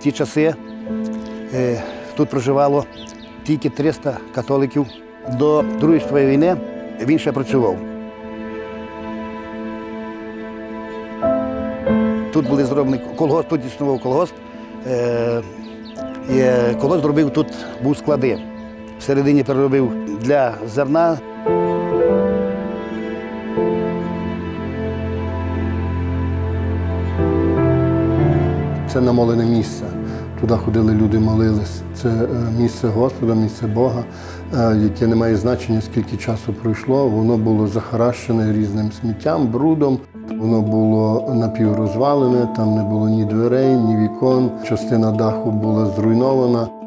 ті часи е, тут проживало тільки 300 католиків. До Другої світової війни він ще працював. Тут були зроблені колгосп, тут існував колгосп. Е, колгосп зробив тут був склади. Всередині переробив для зерна. Це намолене місце. Туди ходили люди, молились. Це е, місце Господа, місце Бога, е, яке не має значення, скільки часу пройшло. Воно було захаращене різним сміттям, брудом. Воно було напіврозвалене, там не було ні дверей, ні вікон. Частина даху була зруйнована.